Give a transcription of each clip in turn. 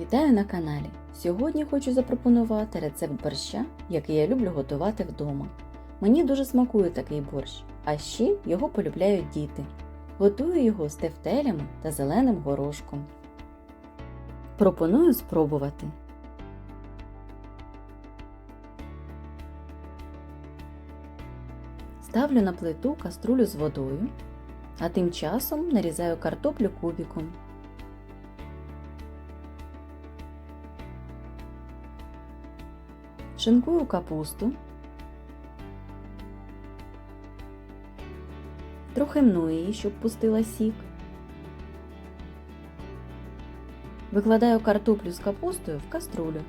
Вітаю на каналі! Сьогодні хочу запропонувати рецепт борща, який я люблю готувати вдома. Мені дуже смакує такий борщ, а ще його полюбляють діти. Готую його з тефтелями та зеленим горошком. Пропоную спробувати. Ставлю на плиту каструлю з водою, а тим часом нарізаю картоплю кубиком. Шинкую капусту. Трохи мну її, щоб пустила сік. Викладаю картоплю з капустою в каструлю.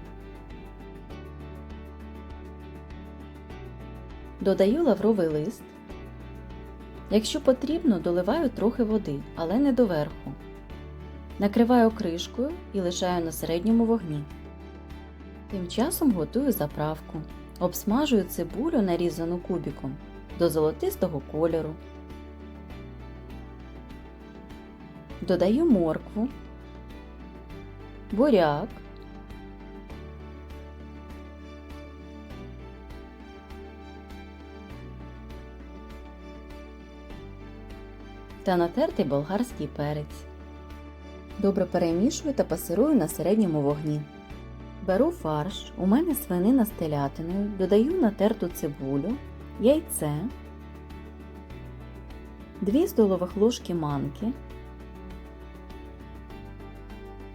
Додаю лавровий лист. Якщо потрібно, доливаю трохи води, але не доверху. Накриваю кришкою і лишаю на середньому вогні. Тим часом готую заправку. Обсмажую цибулю, нарізану кубиком, до золотистого кольору. Додаю моркву, буряк, та натертий болгарський перець. Добре перемішую та пасирую на середньому вогні. Беру фарш, у мене свинина з телятиною, додаю натерту цибулю, яйце, 2 столових ложки манки,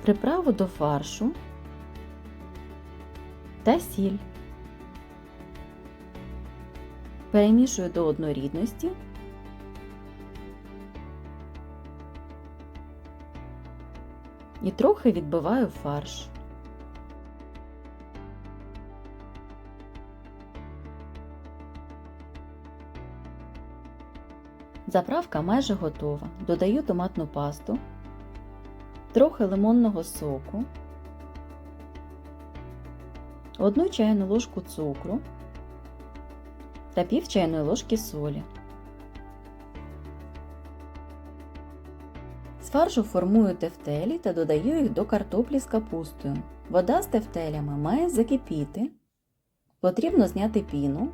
приправу до фаршу та сіль. Перемішую до однорідності. І трохи відбиваю фарш. Заправка майже готова. Додаю томатну пасту, трохи лимонного соку, одну чайну ложку цукру та пів чайної ложки солі. З фаршу формую тефтелі та додаю їх до картоплі з капустою. Вода з тефтелями має закипіти. Потрібно зняти піну.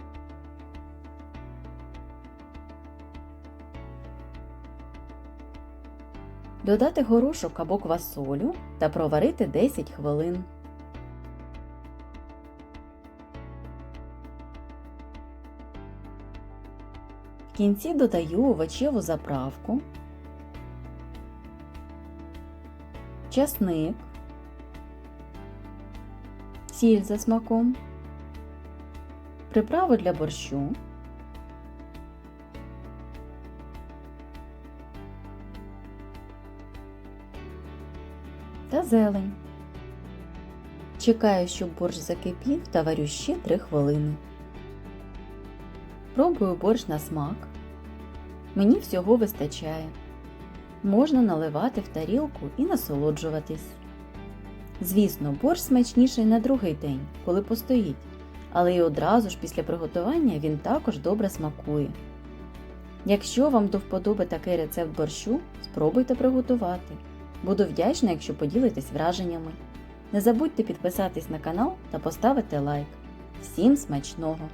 Додати горошок або квасолю та проварити 10 хвилин. В кінці додаю овочеву заправку, часник, сіль за смаком, приправу для борщу. Та зелень. Чекаю, щоб борщ закипів та варю ще 3 хвилини. Пробую борщ на смак. Мені всього вистачає. Можна наливати в тарілку і насолоджуватись. Звісно, борщ смачніший на другий день, коли постоїть, але й одразу ж після приготування він також добре смакує. Якщо вам до вподоби такий рецепт борщу, спробуйте приготувати. Буду вдячна, якщо поділитесь враженнями. Не забудьте підписатись на канал та поставити лайк. Всім смачного!